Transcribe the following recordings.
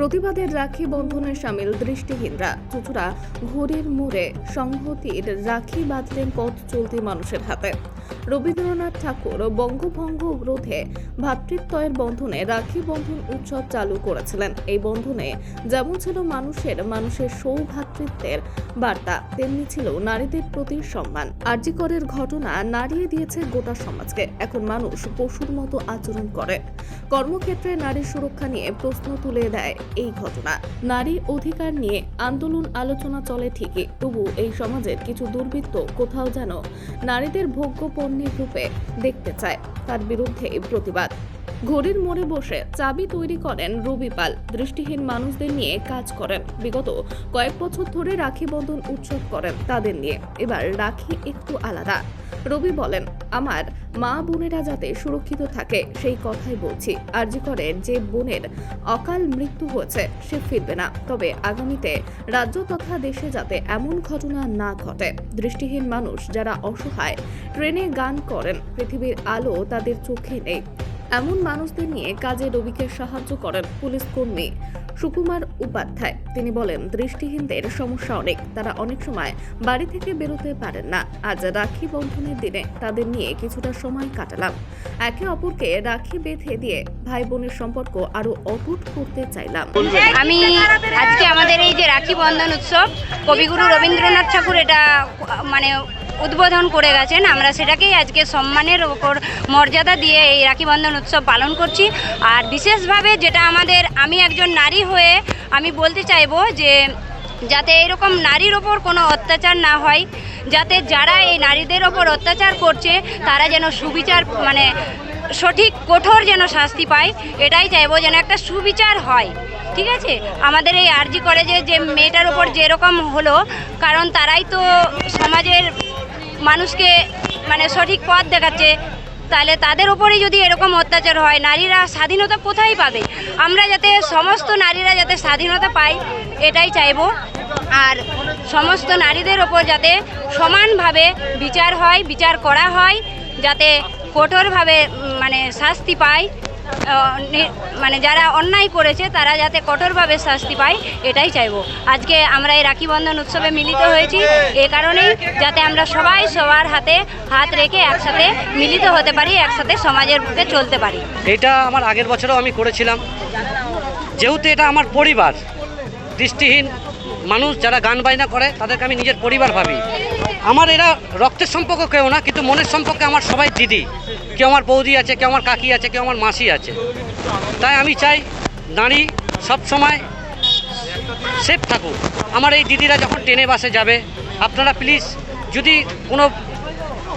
প্রতিবাদের রাখি বন্ধনে সামিল দৃষ্টিহীনরা। চুচুড়া ঘড়ির মোড়ে সংহতির রাখি বাঁধলেন পথ চলতি মানুষের হাতে। রবীন্দ্রনাথ ঠাকুর বঙ্গভঙ্গ রোধে ভ্রাতৃত্বয়ের বন্ধনে রাখি বন্ধন উৎসব চালু করেছিলেন। এই বন্ধনে যেমন ছিল মানুষের মানুষের সৌভ্রাতৃত্বের বার্তা, তেমনি ছিল নারীদের প্রতি সম্মান। আর্যিকরের ঘটনা নাড়িয়ে দিয়েছে গোটা সমাজকে। এখন মানুষ পশুর মতো আচরণ করে। কর্মক্ষেত্রে নারী সুরক্ষা নিয়ে প্রশ্ন তুলে দেয় এই ঘটনা। নারী অধিকার নিয়ে আন্দোলন আলোচনা চলে ঠিকই, তবু এই সমাজের কিছু দুর্বৃত্ত কোথাও যেন নারীদের ভোগ্য পণ্যের রূপে দেখতে চায়। তার বিরুদ্ধে এই প্রতিবাদ। ঘড়ির মোড়ে বসে চাবি তৈরি করেন রবি পাল। দৃষ্টিহীন মানুষদের নিয়ে কাজ করেন। বিগত কয়েক বছর ধরে রাখি বন্ধন উৎসব করেন তাদের নিয়ে। এবার রাখি একটু আলাদা। রবি বলেন, আমার মা বোনেরা যাতে সুরক্ষিত থাকে, সেই কথাই বলছি। আরজিকরের যে বোনের অকাল মৃত্যু হয়েছে, সে ফিরবে না। তবে আগামীতে রাজ্য তথা দেশে যাতে এমন ঘটনা না ঘটে। দৃষ্টিহীন মানুষ যারা অসহায়, ট্রেনে গান করেন। পৃথিবীর আলো তাদের চোখে নেই। এমন মানুষদের নিয়ে কাজে রবিকে সাহায্য করেন পুলিশ কর্মী সুকুমার উপাধ্যায়। তিনি বলেন, দৃষ্টিহীনদের সমস্যা অনেক, তারা অনেক সময় বাড়ি থেকে বেরোতে পারেন না। আজ রাখি বন্ধনের দিনে তাদের নিয়ে কিছুটা সময় কাটালাম। একে অপরকে রাখি বেঁধে দিয়ে ভাই বোনের সম্পর্ক আরও অটুট করতে চাইলাম। আমি আজকে আমাদের এই যে রাখি বন্ধন উৎসব, কবিগুরু রবীন্দ্রনাথ ঠাকুর এটা মানে উদ্বোধন করে গেছেন। আমরা সেটাকেই আজকে সম্মানের ওপর মর্যাদা দিয়ে এই রাখি বন্ধন উৎসব পালন করছি। আর বিশেষভাবে যেটা আমাদের, আমি একজন নারী হয়ে আমি বলতে চাইব যে, যাতে এরকম নারীর ওপর কোনো অত্যাচার না হয়, যাতে যারা এই নারীদের ওপর অত্যাচার করছে, তারা যেন সুবিচার মানে সঠিক, কঠোর যেন শাস্তি পায়, এটাই চাইব যেন একটা সুবিচার হয়। ঠিক আছে? আমাদের এই আরজি কলেজে যে মেয়েটার ওপর যেরকম হলো, কারণ তারাই তো সমাজের মানুষকে মানে সঠিক পথ দেখাচ্ছে, তাহলে তাদের উপরেই যদি এরকম অত্যাচার হয়, নারীরা স্বাধীনতা কোথায় পাবে? আমরা যাতে সমস্ত নারীরা যাতে স্বাধীনতা পাই এটাই চাইব। আর সমস্ত নারীদের ওপর যাতে সমানভাবে বিচার হয়, বিচার করা হয়, যাতে কঠোরভাবে মানে শাস্তি পায় মানে যারা অন্যায় করেছে, তারা যাতে কঠোরভাবে শাস্তি পায়, এটাই চাইব। আজকে আমরা এই রাখি বন্ধন উৎসবে মিলিত হয়েছি। এ কারণেই যাতে আমরা সবাই সবার হাতে হাত রেখে একসাথে মিলিত হতে পারি, একসাথে সমাজের বুকে চলতে পারি। এটা আমার আগের বছরও আমি করেছিলাম। যেহেতু এটা আমার পরিবার, দৃষ্টিহীন মানুষ, যারা গান বাজনা করে, তাদেরকে আমি নিজের পরিবার ভাবি। আমার এরা রক্তের সম্পর্ক কেউ না, কিন্তু মনের সম্পর্কে আমার সবাই দিদি। কেউ আমার বৌদি আছে, কেউ আমার কাকি আছে, কেউ আমার মাসি আছে। তাই আমি চাই নারী সব সময় সেফ থাকুক। আমার এই দিদিরা যখন ট্রেনে বাসে যাবে, আপনারা প্লিজ যদি কোনো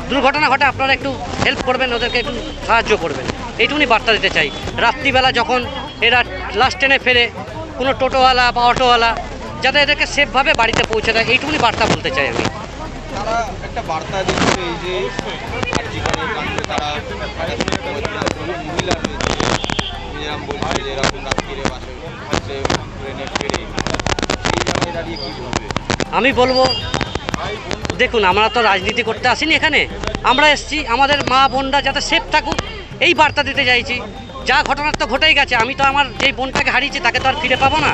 দুর্ঘটনা ঘটে, আপনারা একটু হেল্প করবেন, ওদেরকে একটু সাহায্য করবেন। এইটুকুনি বার্তা দিতে চাই। রাত্রিবেলা যখন এরা লাস্ট ট্রেনে ফেরে, কোনো টোটোওয়ালা বা অটোওয়ালা, যাতে এদেরকে সেফভাবে বাড়িতে পৌঁছে দেয়, এইটুকুনি বার্তা বলতে চাই আমি। তারা একটা বার্তা দিচ্ছে যে তারা আমি বলব, দেখুন, আমরা তো রাজনীতি করতে আসিনি এখানে। আমরা এসছি, আমাদের মা বোনরা যাতে সেফ থাকুক, এই বার্তা দিতে চাইছি। যা ঘটনা তো ঘটেই গেছে আমি তো আমার যেই বোনটাকে হারিয়েছি তাকে তো আর ফিরে পাবো না।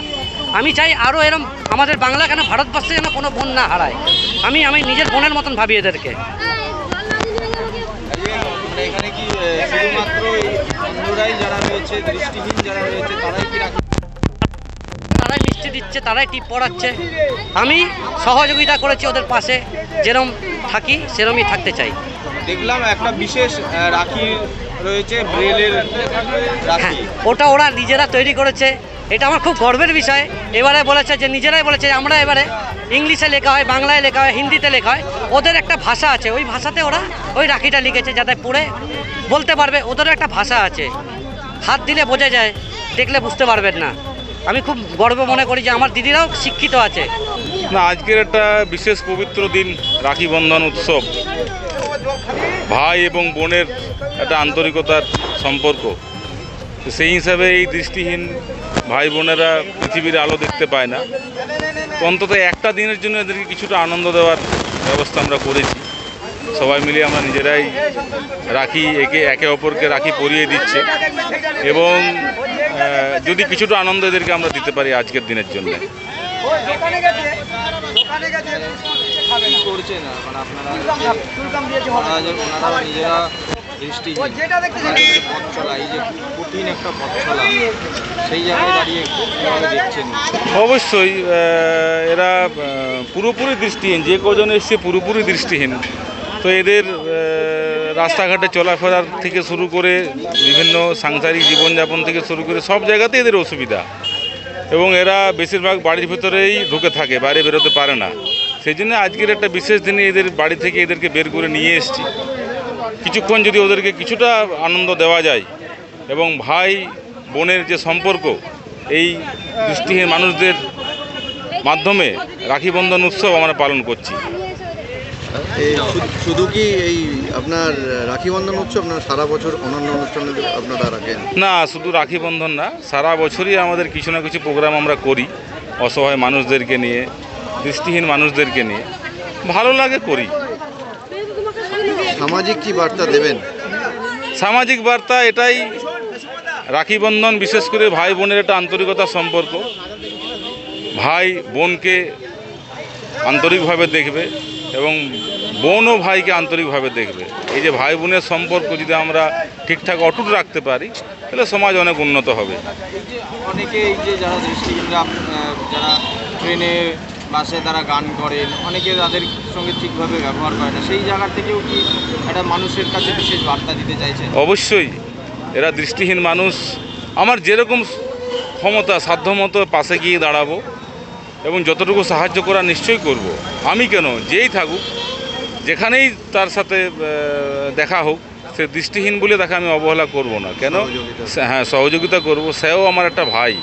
আমি চাই আরও এরম আমাদের বাংলা কেন ভারতবর্ষে যেন কোনো বোন না হারায়। আমি আমি নিজের বোনের মতন ভাবি এদেরকে। তারাই মিষ্টি দিচ্ছে তারাই টিপ পড়াচ্ছে। আমি সহযোগিতা করেছি ওদের পাশে যেরম থাকি সেরমই থাকতে চাই। দেখলাম একটা বিশেষ আহ, রাখি রয়েছে ব্রেলের হ্যাঁ ওটা ওরা নিজেরা তৈরি করেছে। এটা আমার খুব গর্বের বিষয়। এবারে বলেছে যে নিজেরাই বলেছে আমরা এবারে ইংলিশে লেখা হয় বাংলায় লেখা হয় হিন্দিতে লেখা হয়। ওদের একটা ভাষা আছে। ওই ভাষাতে ওরা ওই রাখিটা লিখেছে যাতে পড়ে বলতে পারবে। ওদেরও একটা ভাষা আছে। হাত দিলে বোঝা যায় দেখলে বুঝতে পারবেন না। আমি খুব গর্ব মনে করি যে আমার দিদিরাও শিক্ষিত আছে। না, আজকের একটা বিশেষ পবিত্র দিন, রাখি বন্ধন উৎসব। ভাই এবং বোনের একটা আন্তরিকতার সম্পর্ক। সেই হিসাবে এই দৃষ্টিহীন ভাই বোনেরা পৃথিবীর আলো দেখতে পায় না। অন্তত একটা দিনের জন্য এদেরকে কিছুটা আনন্দ দেওয়ার ব্যবস্থা আমরা করেছি। সবাই মিলে আমরা নিজেরাই রাখি, একে একে অপরকে রাখি পরিয়ে দিচ্ছে। এবং যদি কিছুটা আনন্দ এদেরকে আমরা দিতে পারি আজকের দিনের জন্য। কি করছেন এখন আপনারা ওনারা নিজেরা দৃষ্টি পথ চলা এই যে কঠিন একটা পথ চলা সেই জায়গায় দাঁড়িয়ে দেখছেন? অবশ্যই এরা পুরোপুরি দৃষ্টিহীন যে কজন এসছে পুরোপুরি দৃষ্টিহীন। তো এদের রাস্তাঘাটে চলাফেরার থেকে শুরু করে বিভিন্ন সাংসারিক জীবনযাপন থেকে শুরু করে সব জায়গাতে এদের অসুবিধা। এবং এরা বেশিরভাগ বাড়ির ভিতরেই ঢুকে থাকে, বাইরে বেরোতে পারে না। সেই জন্য আজকের একটা বিশেষ দিনে এদের বাড়ি থেকে এদেরকে বের করে নিয়ে এসছি। কিছুক্ষণ যদি ওদেরকে কিছুটা আনন্দ দেওয়া যায় এবং ভাই বোনের যে সম্পর্ক, এই দৃষ্টিহীন মানুষদের মাধ্যমে রাখি বন্ধন উৎসব আমরা পালন করছি। শুধু- কি এই আপনার রাখি বন্ধন উৎসব না সারা বছর অন্যান্য অনুষ্ঠানে আপনারা রাখেন? না শুধু রাখি বন্ধন না সারা বছরই আমাদের কিছু না কিছু প্রোগ্রাম আমরা করি অসহায় মানুষদেরকে নিয়ে দৃষ্টিহীন মানুষদেরকে নিয়ে। ভালো লাগে করি। সামাজিক কি বার্তা দেবেন? সামাজিক বার্তা এটাই রাখি বন্ধন বিশেষ করে ভাই বোনের একটা আন্তরিকতার সম্পর্ক। ভাই বোনকে আন্তরিকভাবে দেখবে এবং বোনও ভাইকে আন্তরিকভাবে দেখবে। এই যে ভাই বোনের সম্পর্ক যদি আমরা ঠিকঠাক অটুট রাখতে পারি তাহলে সমাজ অনেক উন্নত হবে। অনেকে এই যে যারা দৃষ্টিহীনরা যারা ট্রেনে বাসে তারা গান করেন অনেকে তাদের সঙ্গে ঠিকভাবে ব্যবহার করে না। সেই জায়গা থেকেও কি একটা মানুষের কাছে বিশেষ বার্তা দিতে চাইছে অবশ্যই এরা দৃষ্টিহীন মানুষ। আমার যেরকম ক্ষমতা সাধ্যমতো পাশে গিয়ে দাঁড়াবো এবং যতটুকু সাহায্য করা নিশ্চয়ই করব। আমি কেন? যেই থাকুক যেখানেই তার সাথে দেখা হোক সে দৃষ্টিহীন বলে তাকে আমি অবহেলা করব না। কেন? হ্যাঁ সহযোগিতা করব। সেও আমার একটা ভাই।